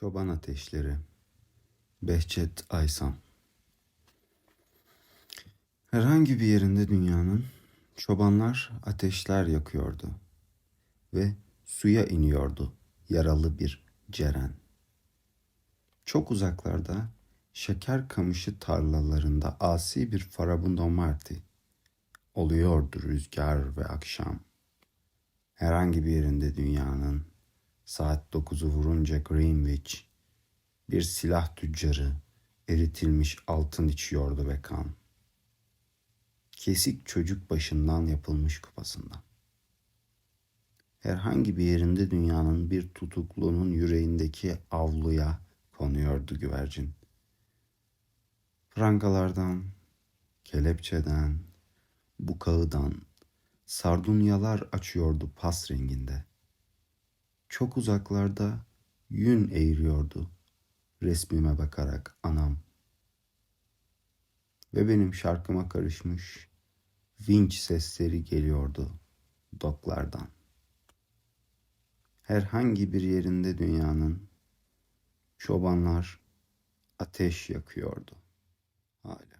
Çoban Ateşleri Behçet Aysam Herhangi bir yerinde dünyanın çobanlar ateşler yakıyordu ve suya iniyordu yaralı bir ceren. Çok uzaklarda şeker kamışı tarlalarında asi bir farabundo marti oluyordu rüzgar ve akşam. Herhangi bir yerinde dünyanın saat dokuzu vurunca Greenwich bir silah tüccarı eritilmiş altın içiyordu ve kan. Kesik çocuk başından yapılmış kupasından. Herhangi bir yerinde dünyanın bir tutuklunun yüreğindeki avluya konuyordu güvercin. Prangalardan, kelepçeden, bukağıdan sardunyalar açıyordu pas renginde. Çok uzaklarda yün eğiriyordu resmime bakarak anam. Ve benim şarkıma karışmış vinç sesleri geliyordu doklardan. Herhangi bir yerinde dünyanın çobanlar ateş yakıyordu hala.